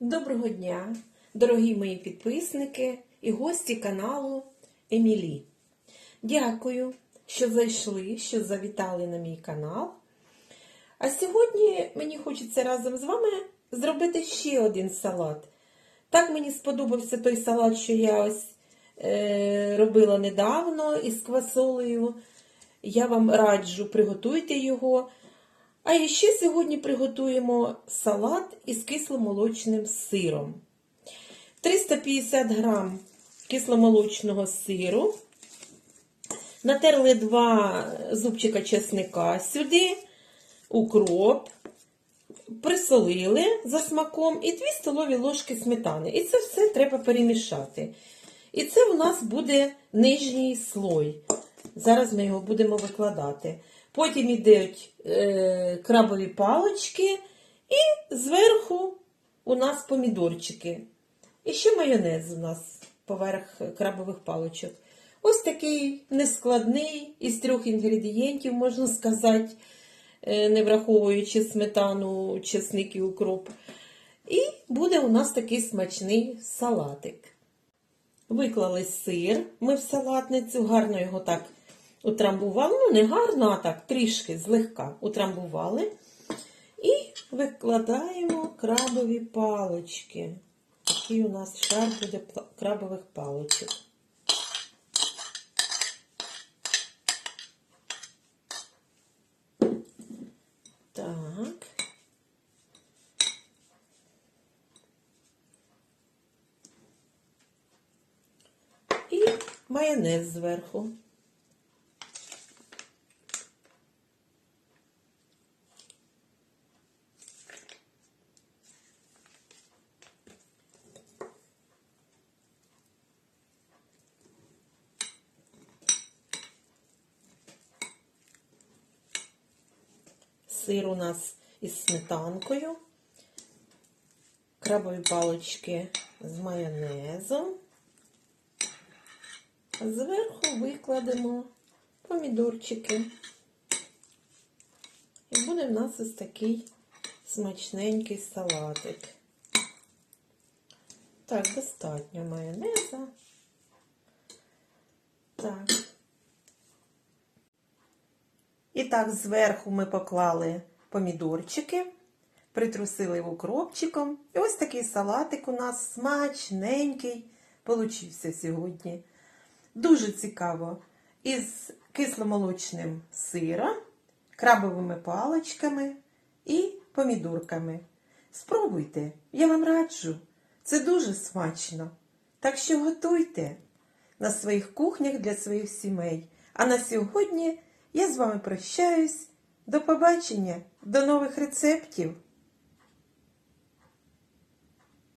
Доброго дня, дорогі мої підписники і гості каналу Емілі. Дякую, що зайшли, що завітали на мій канал. А сьогодні мені хочеться разом з вами зробити ще один салат. Так мені сподобався той салат, що я ось е, робила недавно із квасолею. Я вам раджу, приготуйте його. А ще сьогодні приготуємо салат із кисломолочним сиром. 350 грам кисломолочного сиру. Натерли два зубчика чесника сюди, укроп, присолили за смаком і 2 столові ложки сметани. І це все треба перемішати. І це у нас буде нижній слой. Зараз ми його будемо викладати. Потім йдуть е, крабові палочки, і зверху у нас помідорчики. І ще майонез у нас поверх крабових палочок. Ось такий нескладний із трьох інгредієнтів, можна сказати, е, не враховуючи сметану, чесник і укроп. І буде у нас такий смачний салатик. Виклали сир ми в салатницю, гарно його так утрамбували. Ну, не гарно, а так трішки злегка утрамбували. І викладаємо крабові палочки. Такий у нас шар буде крабових палочок. Так. І майонез зверху. Сир у нас із сметанкою, крабові палочки з майонезом. А зверху викладемо помідорчики. І буде в нас ось такий смачненький салатик. Так, достатньо майонеза. Так. І так, зверху ми поклали помідорчики, притрусили укропчиком. І ось такий салатик у нас смачненький получився сьогодні. Дуже цікаво. Із кисломолочним сиром, крабовими паличками і помідорками. Спробуйте, я вам раджу. Це дуже смачно. Так що готуйте на своїх кухнях для своїх сімей. А на сьогодні я з вами прощаюсь. До побачення, до нових рецептів!